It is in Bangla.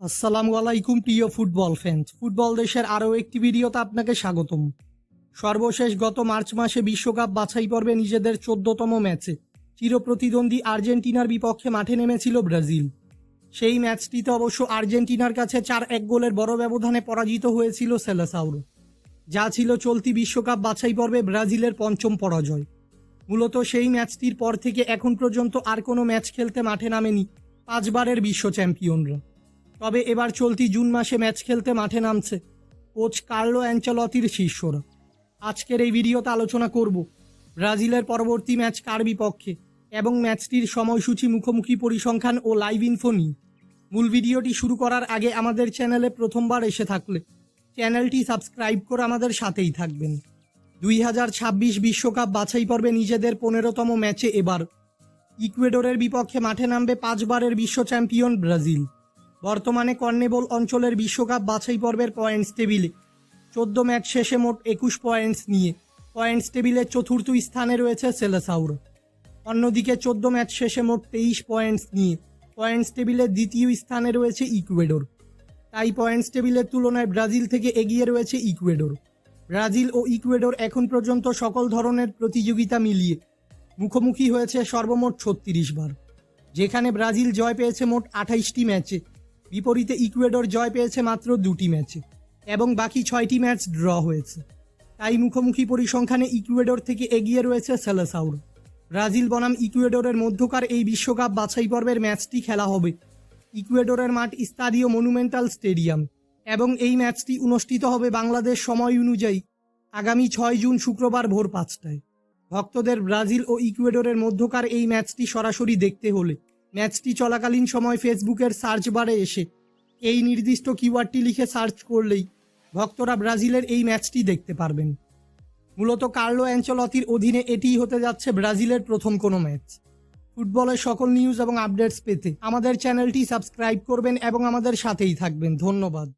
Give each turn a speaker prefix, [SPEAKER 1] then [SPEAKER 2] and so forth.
[SPEAKER 1] আসসালামু আলাইকুম, প্রিয় ফুটবল ফ্যান্স ফুটবল দেশের আরও একটি ভিডিওতে আপনাকে স্বাগতম। সর্বশেষ গত মার্চ মাসে বিশ্বকাপ বাছাই পর্বে নিজেদের চোদ্দতম ম্যাচে চিরপ্রতিদ্বন্দ্বী আর্জেন্টিনার বিপক্ষে মাঠে নেমেছিল ব্রাজিল। সেই ম্যাচটিতে অবশ্য আর্জেন্টিনার কাছে চার এক গোলের বড় ব্যবধানে পরাজিত হয়েছিল সেলেসাউরো। যা ছিল চলতি বিশ্বকাপ বাছাই পর্বে ব্রাজিলের পঞ্চম পরাজয়। মূলত সেই ম্যাচটির পর থেকে এখন পর্যন্ত আর কোনো ম্যাচ খেলতে মাঠে নামেনি পাঁচবারের বিশ্ব চ্যাম্পিয়নরা। তবে এবার চলতি জুন মাসে ম্যাচ খেলতে মাঠে নামছে কোচ কার্লো অ্যাঞ্চলতির শিষ্যরা। আজকের এই ভিডিওতে আলোচনা করব ব্রাজিলের পরবর্তী ম্যাচ কার বিপক্ষে এবং ম্যাচটির সময়সূচি, মুখোমুখি পরিসংখ্যান ও লাইভ ইনফো নিয়ে। মূল ভিডিওটি শুরু করার আগে আমাদের চ্যানেলে প্রথমবার এসে থাকলে চ্যানেলটি সাবস্ক্রাইব করে আমাদের সাথেই থাকবেন। দুই হাজার ছাব্বিশ বিশ্বকাপ বাছাই পর্বে নিজেদের পনেরোতম ম্যাচে এবার ইকুয়েডরের বিপক্ষে মাঠে নামবে পাঁচবারের বিশ্ব চ্যাম্পিয়ন ব্রাজিল। বর্তমানে কর্নেবল অঞ্চলের বিশ্বকাপ বাছাই পর্বের পয়েন্টস টেবিলে চোদ্দ ম্যাচ শেষে মোট একুশ পয়েন্টস নিয়ে। পয়েন্টস টেবিলের চতুর্থ স্থানে রয়েছে সেলেসাউরো। অন্যদিকে চোদ্দ ম্যাচ শেষে মোট তেইশ পয়েন্টস নিয়ে। পয়েন্টস টেবিলের দ্বিতীয় স্থানে রয়েছে ইকুয়েডর। তাই পয়েন্টস টেবিলের তুলনায় ব্রাজিল থেকে এগিয়ে রয়েছে ইকুয়েডর। ব্রাজিল ও ইকুয়েডর এখন পর্যন্ত সকল ধরনের প্রতিযোগিতা মিলিয়ে মুখোমুখি হয়েছে সর্বমোট ছত্রিশ বার। যেখানে ব্রাজিল জয় পেয়েছে মোট আঠাইশটি ম্যাচে বিপরীতে ইকুয়েডর জয় পেয়েছে মাত্র দুটি ম্যাচে, এবং বাকি ছয়টি ম্যাচ ড্র হয়েছে। তাই মুখোমুখি পরিসংখ্যানে ইকুয়েডর থেকে এগিয়ে রয়েছে সেলেসাউর। ব্রাজিল বনাম ইকুয়েডরের মধ্যকার এই বিশ্বকাপ বাছাই পর্বের ম্যাচটি খেলা হবে ইকুয়েডরের মাঠ স্তাদিও মনুমেন্টাল স্টেডিয়াম, এবং এই ম্যাচটি অনুষ্ঠিত হবে বাংলাদেশ সময় অনুযায়ী আগামী ছয় জুন শুক্রবার ভোর পাঁচটায়। ভক্তদের ব্রাজিল ও ইকুয়েডরের মধ্যকার এই ম্যাচটি সরাসরি দেখতে হলে ম্যাচটি চলাকালীন সময় ফেসবুকের সার্চ বারে এসে এই নির্দিষ্ট কিওয়ার্ডটি লিখে সার্চ করলেই ভক্তরা ব্রাজিলের এই ম্যাচটি দেখতে পারবেন। মূলত কার্লো অ্যাঞ্চলতির অধীনে এটিই হতে যাচ্ছে ব্রাজিলের প্রথম কোনো ম্যাচ। ফুটবলের সকল নিউজ এবং আপডেটস পেতে আমাদের চ্যানেলটি সাবস্ক্রাইব করবেন এবং আমাদের সাথেই থাকবেন। ধন্যবাদ।